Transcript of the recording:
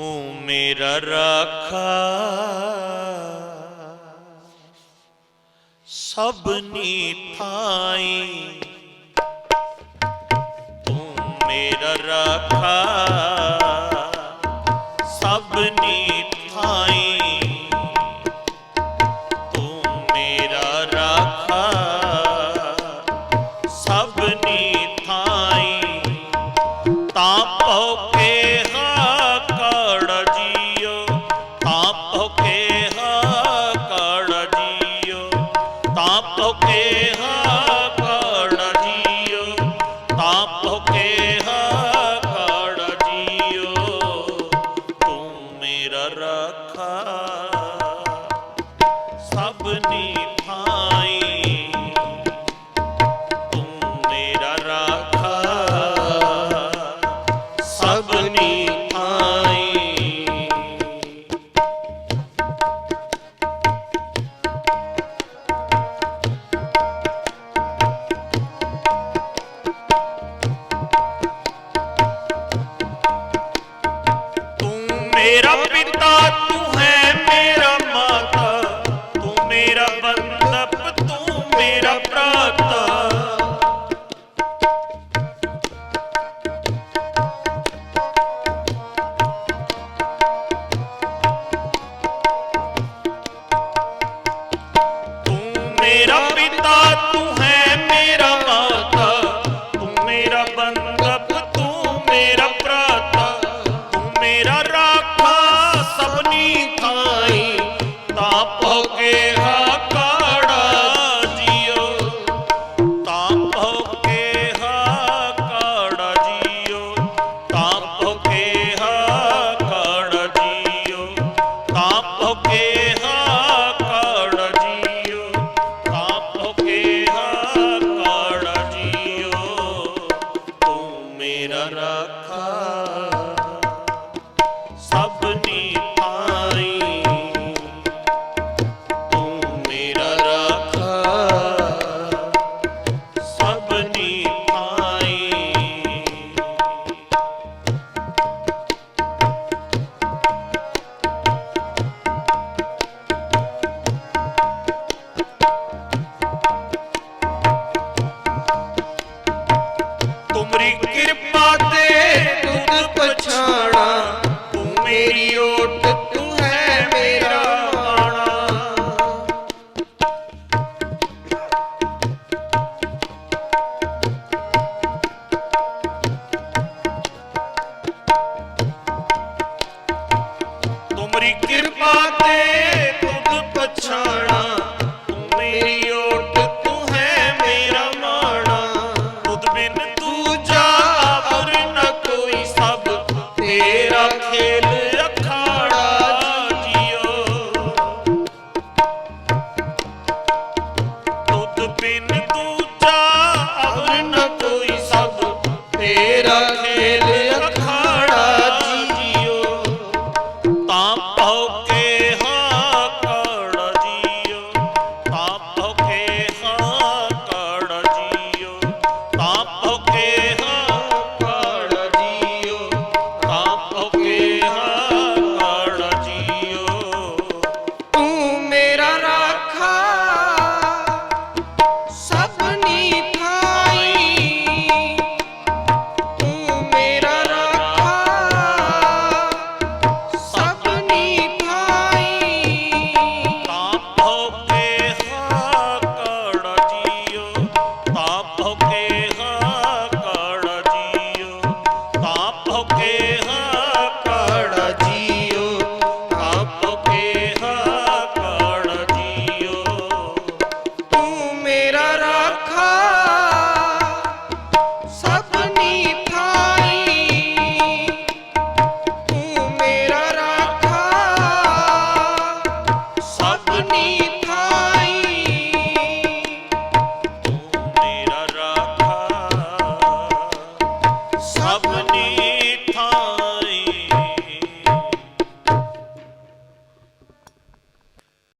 ਤੂੰ ਮੇਰਾ ਰਾਖਾ। ਸਭਨੀ ਥਾਈ। ਤੂੰ ਮੇਰਾ ਰਾਖਾ। ਸਭਨੀ ਥਾਈ। ਤੂੰ ਮੇਰਾ ਰਾਖਾ। ਸਭਨੀ ਥਾਈ। ਤਾਂ ਭੁਖੇ ਤਾਂ ਕੇ ਹਾ ਕੜ ਜੀਓ ਤਾਂ ਕੇ ਹਾ ਕੜ ਜੀਓ ਤੂੰ ਮੇਰਾ ਰਾਖਾ ਮੇਰਾ ਪਿਤਾ ਤੂੰ ਹੈ ਮੇਰਾ ਮਾਤਾ ਤੂੰ ਮੇਰਾ ਬੰਦਪ ਤੂੰ ਮੇਰਾ ਭਰਾਤਾ। ਤੁਮਰੀ ਕਿਰਪਾ ਤੇ ਤੁਧ ਪਛਾਣਾ ਤੂੰ ਮੇਰੀ